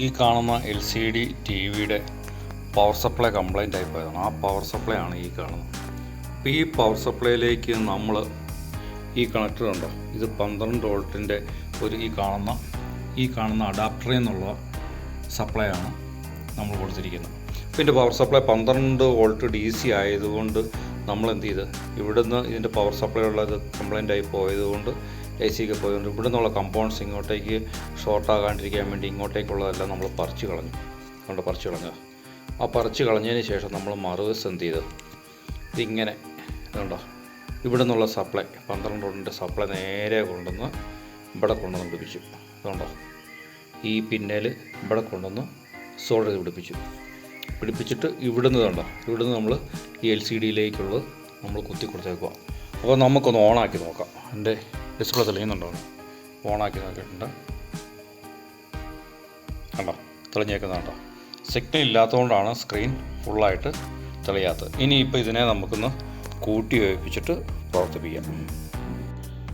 ഈ കാണുന്ന L C D T വിയുടെ പവർ സപ്ലൈ കംപ്ലൈന്റ് ആയി പോയതാണ് ആ പവർ സപ്ലൈ ആണ് ഈ കാണുന്നത്. അപ്പോൾ ഈ പവർ സപ്ലൈയിലേക്ക് നമ്മൾ ഈ കണക്ടർ ഉണ്ടോ ഇത് പന്ത്രണ്ട് വോൾട്ടിന്റെ ഒരു ഈ കാണുന്ന ഈ കാണുന്ന അഡാപ്റ്ററിൽ നിന്നുള്ള സപ്ലൈ ആണ് നമ്മൾ കൊടുത്തിരിക്കുന്നത്. ഇതിന്റെ പവർ സപ്ലൈ പന്ത്രണ്ട് വോൾട്ട് ഡി സി ആയതുകൊണ്ട് നമ്മൾ എന്ത് ചെയ്ത്? ഇവിടുന്ന് ഇതിന്റെ പവർ സപ്ലൈ ഉള്ളത് കംപ്ലൈന്റ് ആയി പോയതുകൊണ്ട് എ സിക്ക് പോയതുകൊണ്ട് ഇവിടെ നിന്നുള്ള കമ്പൗണ്ട്സ് ഇങ്ങോട്ടേക്ക് ഷോർട്ട് ആകാണ്ടിരിക്കാൻ വേണ്ടി ഇങ്ങോട്ടേക്കുള്ളതെല്ലാം നമ്മൾ പറിച്ച് കളഞ്ഞു. അതുകൊണ്ട് പറിച്ച് കളഞ്ഞു ആ പറിച്ച് കളഞ്ഞതിന് ശേഷം നമ്മൾ മറുവശം എന്ത് ചെയ്തു ഇതിങ്ങനെ ഇതുണ്ടോ? ഇവിടെ നിന്നുള്ള സപ്ലൈ പന്ത്രണ്ട് വോൾട്ടിന്റെ സപ്ലൈ നേരെ കൊണ്ടുവന്ന് ഇവിടെ കൊണ്ടുവന്ന് പിടിപ്പിച്ചു. ഇതുണ്ടോ? ഈ പിന്നേൽ ഇവിടെ കൊണ്ടുവന്ന് സോൾഡർ ചെയ്ത് പിടിപ്പിച്ചു. പിടിപ്പിച്ചിട്ട് ഇവിടുന്ന് കണ്ടോ ഇവിടുന്ന് നമ്മൾ ഈ എൽ സി ഡിയിലേക്കുള്ളത് നമ്മൾ കുത്തി കൊടുത്തേക്കുക അപ്പോൾ നമുക്കൊന്ന് ഓണാക്കി നോക്കാം. എന്റെ ഡിസ്പ്ലേ തെളിയുന്നുണ്ടോ? ഓണാക്കി നോക്കിയിട്ടുണ്ട്. കണ്ടോ? തെളിഞ്ഞേക്കുന്നുണ്ടോ സിഗ്നൽ ഇല്ലാത്തതുകൊണ്ടാണ് സ്ക്രീൻ ഫുള്ളായിട്ട് തെളിയാത്തത്. ഇനിയിപ്പോൾ ഇതിനെ നമുക്കൊന്ന് കൂട്ടി വയ്പ്പിച്ചിട്ട് പ്രവർത്തിപ്പിക്കാം.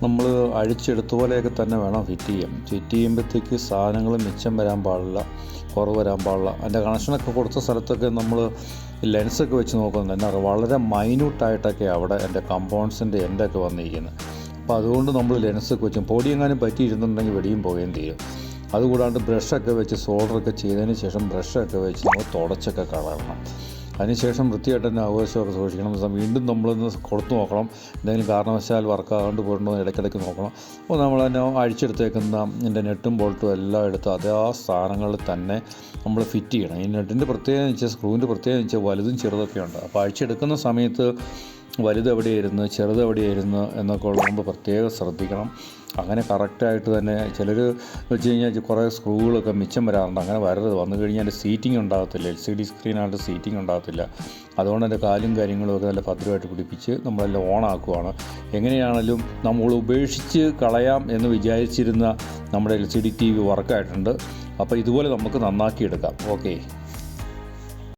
നമ്മൾ അഴിച്ചെടുത്ത പോലെയൊക്കെ തന്നെ വേണം ഫിറ്റ് ചെയ്യാം ഫിറ്റ് ചെയ്യുമ്പോഴത്തേക്ക് സാധനങ്ങൾ മിച്ചം വരാൻ പാടില്ല കുറവ് വരാൻ പാടില്ല. അതിന്റെ കണക്ഷനൊക്കെ കൊടുത്ത സ്ഥലത്തൊക്കെ നമ്മൾ ലെൻസൊക്കെ വെച്ച് നോക്കുന്നുണ്ട് എന്നാൽ വളരെ മൈന്യൂട്ടായിട്ടൊക്കെ അവിടെ എന്റെ കമ്പൗണ്ട്സിന്റെ എന്റെയൊക്കെ വന്നിരിക്കുന്നത്. അപ്പോൾ അതുകൊണ്ട് നമ്മൾ ലെൻസ് ലെൻസൊക്കെ വെച്ചും പൊടിയെങ്ങാനും പറ്റിയിരുന്നുണ്ടെങ്കിൽ വെടിയും പോകുകയും ചെയ്യും. അതുകൂടാണ്ട് ബ്രഷൊക്കെ വെച്ച് സോൾഡറൊക്കെ ചെയ്തതിന് ശേഷം ബ്രഷൊക്കെ വെച്ച് നമ്മൾ തുടച്ചൊക്കെ കളയണം അതിനുശേഷം വൃത്തിയായിട്ട് തന്നെ ആവശ്യമൊക്കെ സൂക്ഷിക്കണം. വീണ്ടും നമ്മളൊന്ന് കൊടുത്തു നോക്കണം. എന്തെങ്കിലും കാരണവശാൽ വർക്കാകാണ്ട് പോയിട്ടുണ്ടോ ഇടയ്ക്കിടയ്ക്ക് നോക്കണം. അപ്പോൾ നമ്മൾ തന്നെ അഴിച്ചെടുത്തേക്കുന്ന ഇതിന്റെ നെട്ടും ബോൾട്ടും എല്ലാം എടുത്ത് അതേ ആ സ്ഥാനങ്ങളിൽ തന്നെ നമ്മൾ ഫിറ്റ് ചെയ്യണം. ഈ നെട്ടിന്റെ പ്രത്യേകത വെച്ചാൽ സ്ക്രൂവിന്റെ പ്രത്യേകത വെച്ചാൽ വലുതും ചെറുതൊക്കെ ഉണ്ട് അപ്പോൾ അഴിച്ചെടുക്കുന്ന സമയത്ത് വലുത് എവിടെയായിരുന്നു ചെറുത് എവിടെയായിരുന്നു എന്നൊക്കെ ഉള്ളത് നമ്മൾ പ്രത്യേകം ശ്രദ്ധിക്കണം. അങ്ങനെ കറക്റ്റായിട്ട് തന്നെ ചിലർ വെച്ച് കഴിഞ്ഞാൽ കുറേ സ്ക്രൂകളൊക്കെ മിച്ചം വരാറുണ്ട്. അങ്ങനെ വരരുത്. വന്നു കഴിഞ്ഞാൽ അതിന്റെ സീറ്റിംഗ് ഉണ്ടാകത്തില്ല എൽ സി ഡി സ്ക്രീനായിട്ട് സീറ്റിംഗ് ഉണ്ടാകത്തില്ല അതുകൊണ്ട് എന്റെ കാലും കാര്യങ്ങളും ഒക്കെ നല്ല ഭദ്രമായിട്ട് പിടിപ്പിച്ച് നമ്മളെല്ലാം ഓണാക്കുവാണ് എങ്ങനെയാണെങ്കിലും നമ്മൾ ഉപേക്ഷിച്ച് കളയാം എന്ന് വിചാരിച്ചിരുന്ന നമ്മുടെ L C D T V വർക്കായിട്ടുണ്ട് അപ്പോൾ ഇതുപോലെ നമുക്ക് നന്നാക്കിയെടുക്കാം. ഓക്കെ